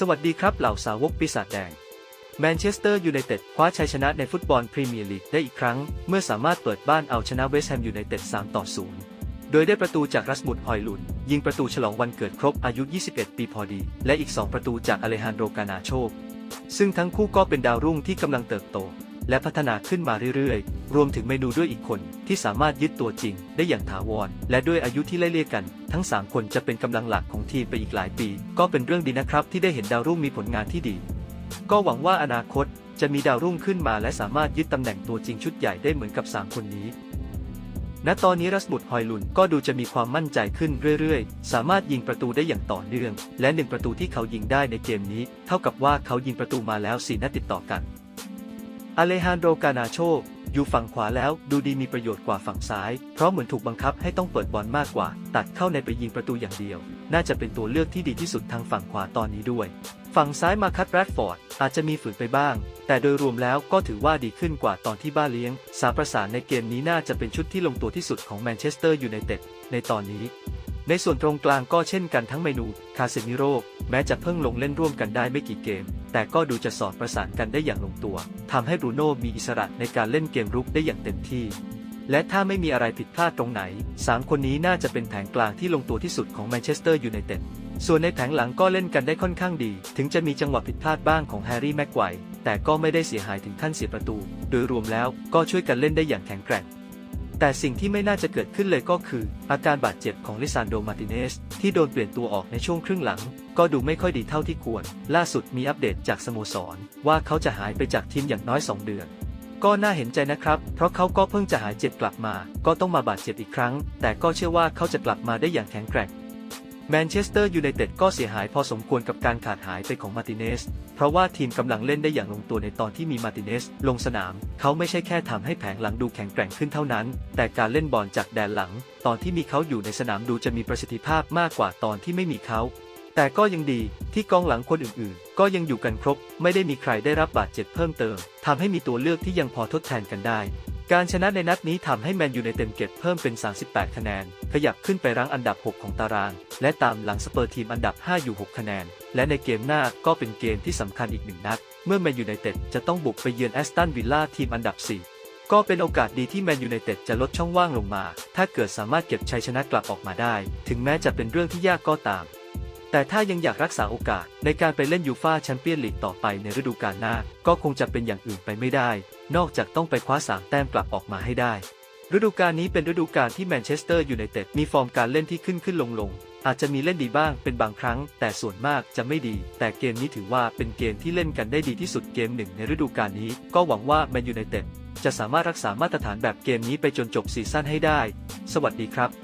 สวัสดีครับเหล่าสาวกปีศาจแดง แมนเชสเตอร์ยูไนเต็ดคว้าชัยชนะในฟุตบอลพรีเมียร์ลีกได้อีกครั้ง เมื่อสามารถเปิดบ้านเอาชนะเวสต์แฮมยูไนเต็ด 3 ต่อ 0 โดยได้ประตูจากรัสมุดฮอยลุน ยิงประตูฉลองวันเกิดครบอายุ 21 ปีพอดี และอีก 2 ประตูจากอเลฮันโดกานาโชซึ่งทั้งคู่ก็เป็นดาวรุ่งที่กำลังเติบโต และพัฒนาขึ้นมาเรื่อยๆ รวมถึงเมนูด้วยอีกคนที่สามารถยึดตัวจริงได้อย่างถาวร และด้วยอายุที่ไล่เลี่ยกัน ทั้ง 3 คนจะเป็นกำลังหลักของทีมไปอีกหลายปี ก็เป็นเรื่องดีนะครับที่ได้เห็นดาวรุ่งมีผลงานที่ดี ก็หวังว่าอนาคตจะมีดาวรุ่งขึ้นมาและสามารถยึดตำแหน่งตัวจริงชุดใหญ่ได้เหมือนกับ 3 คนนี้ณตอนนี้รัสมุดฮอยลุนก็ดูจะมีความมั่นใจขึ้นเรื่อยๆ สามารถยิงประตูได้อย่างต่อเนื่อง และหนึ่งประตูที่เขายิงได้ในเกมนี้ เท่ากับว่าเขายิงประตูมาแล้ว4นัดติดต่อกัน อเลฮานโดกานาโชอยู่ฝั่งขวาแล้วดูดีมีประโยชน์กว่าฝั่งซ้าย เพราะเหมือนถูกบังคับให้ต้องเปิดบอลมากกว่า ตัดเข้าในไปยิงประตูอย่างเดียว น่าจะเป็นตัวเลือกที่ดีที่สุดทางฝั่งขวาตอนนี้ด้วย ฝั่งซ้ายมาคัตแรดฟอร์ดอาจจะมีฝืนไปบ้าง แต่โดยรวมแล้วก็ถือว่าดีขึ้นกว่าตอนที่บ้าเลี้ยง สาประสานในเกมนี้น่าจะเป็นชุดที่ลงตัวที่สุดของแมนเชสเตอร์ยูไนเต็ดในตอนนี้ ในส่วนตรงกลางก็เช่นกันทั้งเมนู คาเซมิโร่แม้จะเพิ่งลงเล่นร่วมกันได้ไม่กี่เกม แต่ก็ดูจะสอดประสานกันได้อย่างลงตัวทำให้บรูโน่มีอิสระในการเล่นเกมรุกได้อย่างเต็มที่ และถ้าไม่มีอะไรผิดพลาดตรงไหน 3 คนนี้น่าจะเป็นแผงกลางที่ลงตัวที่สุดของแมนเชสเตอร์ยูไนเต็ดส่วนในแผงหลังก็เล่นกันได้ค่อนข้างดี ถึงจะมีจังหวะผิดพลาดบ้างของแฮร์รี่แม็กไกว์แต่ก็ไม่ได้เสียหายถึงขั้นเสียประตู โดยรวมแล้วก็ช่วยกันเล่นได้อย่างแข็งแกร่ง แต่สิ่งที่ไม่น่าจะเกิดขึ้นเลยก็คือ อาการบาดเจ็บของลิซานโดมาร์ติเนสที่โดนเปลี่ยนตัวออกในช่วงครึ่งหลัง ก็ดูไม่ค่อยดีเท่าที่ควร ล่าสุดมีอัปเดตจากสโมสร ว่าเขาจะหายไปจากทีมอย่างน้อย 2 เดือน ก็น่าเห็นใจนะครับ เพราะเขาก็เพิ่งจะหายเจ็บกลับมา ก็ต้องมาบาดเจ็บอีกครั้ง แต่ก็เชื่อว่าเขาจะกลับมาได้อย่างแข็งแกร่ง แมนเชสเตอร์ยูไนเต็ดก็เสียหายพอสมควรกับการขาดหายไปของมาร์ติเนส เพราะว่าทีมกำลังเล่นได้อย่างลงตัวในตอนที่มีมาร์ติเนส ลงสนาม เขาไม่ใช่แค่ทำให้แผงหลังดูแข็งแกร่งขึ้นเท่านั้น แต่การเล่นบอลจากแดนหลัง ตอนที่มีเขาอยู่ในสนามดูจะมีประสิทธิภาพมากกว่าตอนที่ไม่มีเขา แต่ก็ยังดีที่กองหลังคนอื่นๆ ก็ยังอยู่กันครบ ไม่ได้มีใครได้รับบาดเจ็บเพิ่มเติมทำให้มีตัวเลือกที่ยังพอทดแทนกันได้ การชนะในนัดนี้ทำให้แมนยูไนเต็ดเก็บเพิ่มเป็น 38 คะแนน ขยับขึ้นไปรั้งอันดับ 6 ของตาราง และตามหลังสเปอร์ทีมอันดับ 5 อยู่ 6 คะแนน และในเกมหน้าก็เป็นเกมที่สำคัญอีกหนึ่งนัด เมื่อแมนยูไนเต็ดจะต้องบุกไปเยือนแอสตันวิลล่าทีมอันดับ 4 ก็เป็นโอกาสดีที่แมนยูไนเต็ดจะลดช่องว่างลงมา ถ้าเกิดสามารถเก็บชัยชนะกลับออกมาได้ ถึงแม้จะเป็นเรื่องที่ยากก็ตาม แต่ถ้ายังอยากรักษาโอกาสในการไปเล่นยูฟาแชมเปี้ยนลีกต่อไปในฤดูกาลหน้า ก็คงจะเป็นอย่างอื่นไปไม่ได้ นอกจากต้องไปคว้าสามแต้มกลับออกมาให้ได้ ฤดูกาลนี้เป็นฤดูกาลที่แมนเชสเตอร์ยูไนเต็ดมีฟอร์มการเล่นที่ขึ้นขึ้นลงลงอาจจะมีเล่นดีบ้างเป็นบางครั้ง แต่ส่วนมากจะไม่ดี แต่เกมนี้ถือว่าเป็นเกมที่เล่นกันได้ดีที่สุดเกมหนึ่งในฤดูกาลนี้ ก็หวังว่าแมนยูไนเต็ดจะสามารถรักษามาตรฐานแบบเกมนี้ไปจนจบซีซั่นให้ได้ สวัสดีครับ